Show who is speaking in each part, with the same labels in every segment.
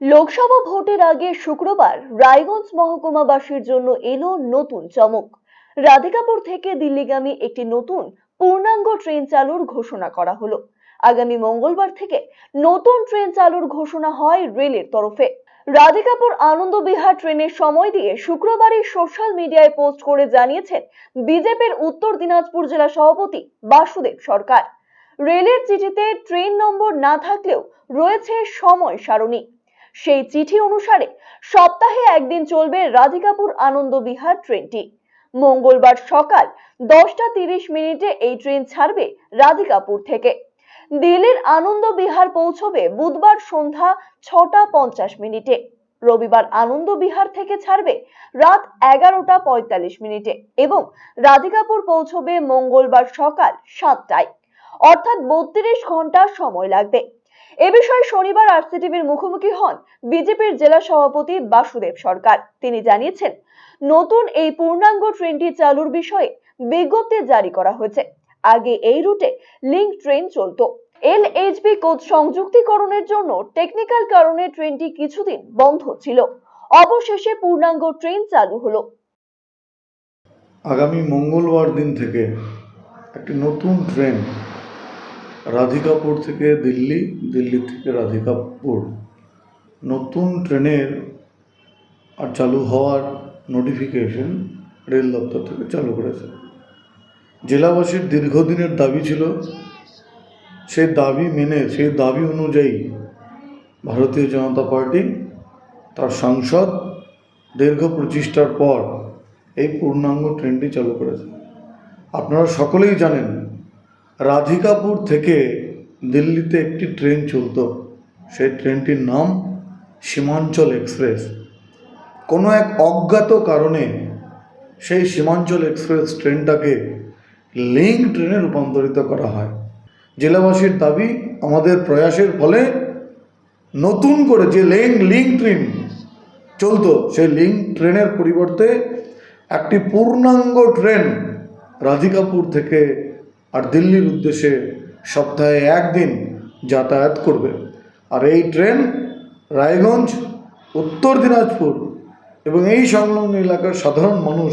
Speaker 1: লোকসভা ভোটের আগে শুক্রবার রায়গঞ্জ মহকুমাবাসীর জন্য এলো নতুন চমক। রাধিকাপুর থেকে দিল্লিগামী একটি নতুন পূর্ণাঙ্গ ট্রেন চালুর ঘোষণা করা হলো। আগামী মঙ্গলবার থেকে নতুন ট্রেন চালুর ঘোষণা হয় রেলের তরফে। রাধিকাপুর আনন্দ বিহার ট্রেনের সময় দিয়ে শুক্রবারই সোশ্যাল মিডিয়ায় পোস্ট করে জানিয়েছেন বিজেপির উত্তর দিনাজপুর জেলা সভাপতি বাসুদেব সরকার। রেলের চিঠিতে ট্রেন নম্বর না থাকলেও রয়েছে সময় সারণী। সেই চিঠি অনুসারে সপ্তাহে একদিন চলবে রাধিকাপুর আনন্দ বিহার ট্রেনটি। মঙ্গলবার সকাল দশটা তিরিশ মিনিটে এই ট্রেন ছাড়বে রাধিকাপুর থেকে। দিল্লির আনন্দ বিহার পৌঁছবে বুধবার সন্ধ্যা ছটা পঞ্চাশ মিনিটে। রবিবার আনন্দ বিহার থেকে ছাড়বে রাত এগারোটা পঁয়তাল্লিশ মিনিটে এবং রাধিকাপুর পৌঁছবে মঙ্গলবার সকাল সাতটায়। অর্থাৎ বত্রিশ ঘণ্টা সময় লাগবে। এ বিষয়ে শনিবার আরসিটিভির মুখোমুখি হন বিজেপির জেলা সভাপতি বাসুদেব সরকার। তিনি জানিয়েছেন, নতুন এই পূর্ণাঙ্গ ট্রেনটি চালুর বিষয়ে বিজ্ঞপ্তি জারি করা হয়েছে। আগে এই রুটে লিঙ্ক ট্রেন চলতো। এলএইচবি কোচ সংযুক্তিকরণের জন্য টেকনিক্যাল কারণে ট্রেনটি কিছুদিন বন্ধ ছিল। অবশেষে পূর্ণাঙ্গ ট্রেন চালু হলো।
Speaker 2: আগামী মঙ্গলবার দিন থেকে একটি নতুন ট্রেন রাধিকাপুর থেকে দিল্লি দিল্লি থেকে রাধিকাপুর। নতুন ট্রেনের আর চালু হওয়ার নোটিফিকেশন রেল দপ্তর থেকে চালু করেছে। জেলাবাসীর দীর্ঘদিনের দাবি ছিল সেই দাবি মেনে সেই দাবি অনুযায়ী ভারতীয় জনতা পার্টি, তার সাংসদ দীর্ঘ প্রচেষ্টার পর এই পূর্ণাঙ্গ ট্রেনটি চালু করেছে। আপনারা সকলেই জানেন রাধিকাপুর থেকে দিল্লিতে একটি ট্রেন চলতো। সেই ট্রেনটির নাম সীমাঞ্চল এক্সপ্রেস। কোনো এক অজ্ঞাত কারণে সেই সীমাঞ্চল এক্সপ্রেস ট্রেনটাকে লিঙ্ক ট্রেনে রূপান্তরিত করা হয়। জেলাবাসীর দাবি, আমাদের প্রয়াসের ফলে নতুন করে যে লিঙ্ক লিঙ্ক ট্রেন চলতো, সেই লিঙ্ক ট্রেনের পরিবর্তে একটি পূর্ণাঙ্গ ট্রেন রাধিকাপুর থেকে আর দিল্লির উদ্দেশ্যে সপ্তাহে একদিন যাতায়াত করবে। আর এই ট্রেন রায়গঞ্জ, উত্তর দিনাজপুর এবং এই সংলগ্ন এলাকার সাধারণ মানুষ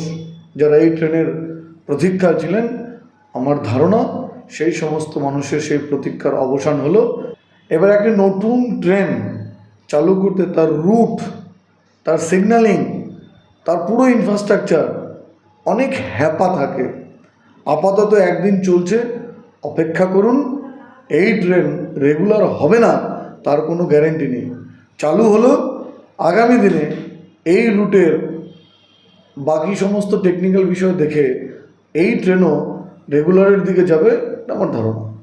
Speaker 2: যারা এই ট্রেনের প্রতীক্ষায় ছিলেন, আমার ধারণা সেই সমস্ত মানুষের সেই প্রতীক্ষার অবসান হলো। এবার একটি নতুন ট্রেন চালু করতে তার রুট তার সিগন্যালিং তার পুরো ইনফ্রাস্ট্রাকচার অনেক হ্যাপা থাকে। আপাতত একদিন চলছে। অপেক্ষা করুন, এই ট্রেন রেগুলার হবে না, তার কোনো গ্যারেন্টি নেই। চালু হলো আগামী দিনে এই রুটের বাকি সমস্ত টেকনিক্যাল বিষয় দেখে এই ট্রেনও রেগুলারের দিকে যাবে আমার ধারণা।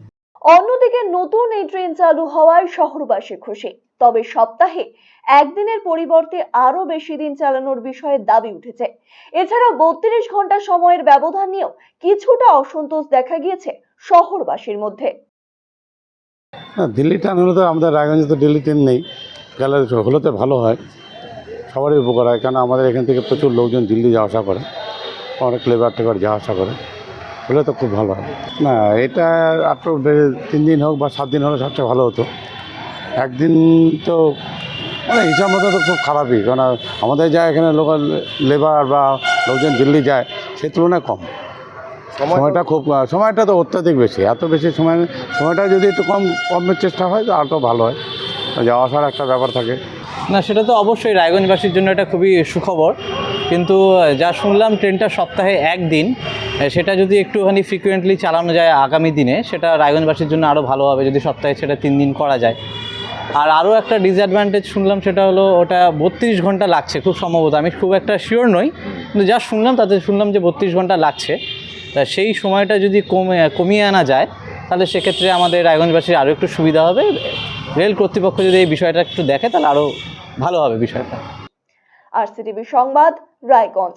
Speaker 1: অন্যদিকে নতুন এই ট্রেন চালু হওয়ায় শহরবাসী খুশি। তবে সপ্তাহে একদিনের পরিবর্তে আরও বেশি দিন চালানোর বিষয়ে দাবি উঠেছে। এছাড়াও বত্রিশ ঘণ্টা সময়ের ব্যবধান নিয়েও কিছুটা অসন্তোষ দেখা গিয়েছে শহরবাসীর মধ্যে।
Speaker 3: দিল্লি ট্রেন হলে তো আমাদের রায়গঞ্জে তো দিল্লি ট্রেন নেই। গেলে হলে তো ভালো হয়। সবারই উপকার হয়। কেন আমাদের এখান থেকে প্রচুর লোকজন দিল্লি যাওয়া আসা করে। অনেক লেবার টেবার যাওয়া আসা করে। হলে তো খুব ভালো হয়। না এটা আরও তিন দিন হোক বা সাত দিন হলে সবচেয়ে ভালো হতো। একদিন তো মানে হিসাব মতো তো খুব খারাপই কারণ আমাদের যা এখানে লোকাল লেবার বা লোকজন দিল্লি যায় সে তুলনায় কম। সময়টা খুব সময়টা তো অত্যাধিক বেশি। এত বেশি সময় সময়টা যদি একটু কম কমের চেষ্টা হয় তো আর তো ভালো হয়। যাওয়া আসার একটা ব্যাপার থাকে।
Speaker 4: না সেটা তো অবশ্যই রায়গঞ্জবাসীর জন্য এটা খুবই সুখবর। কিন্তু যা শুনলাম ট্রেনটা সপ্তাহে একদিন। সেটা যদি একটুখানি ফ্রিকুয়েন্টলি চালানো যায় আগামী দিনে, সেটা রায়গঞ্জবাসীর জন্য আরও ভালো হবে যদি সপ্তাহে সেটা তিন দিন করা যায়। আর আরও একটা ডিসঅ্যাডভান্টেজ শুনলাম সেটা হলো ওটা বত্রিশ ঘণ্টা লাগছে খুব সম্ভবত। আমি খুব একটা শিওর নই, কিন্তু যা শুনলাম তাতে শুনলাম যে বত্রিশ ঘণ্টা লাগছে। তা সেই সময়টা যদি কমে, কমিয়ে আনা যায়, তাহলে সেক্ষেত্রে আমাদের রায়গঞ্জবাসীর আরও একটু সুবিধা হবে। রেল কর্তৃপক্ষ যদি এই বিষয়টা একটু দেখে, তাহলে আরও ভালো হবে বিষয়টা।
Speaker 1: আর সিটিভি সংবাদ, রায়গঞ্জ।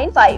Speaker 1: Nine five.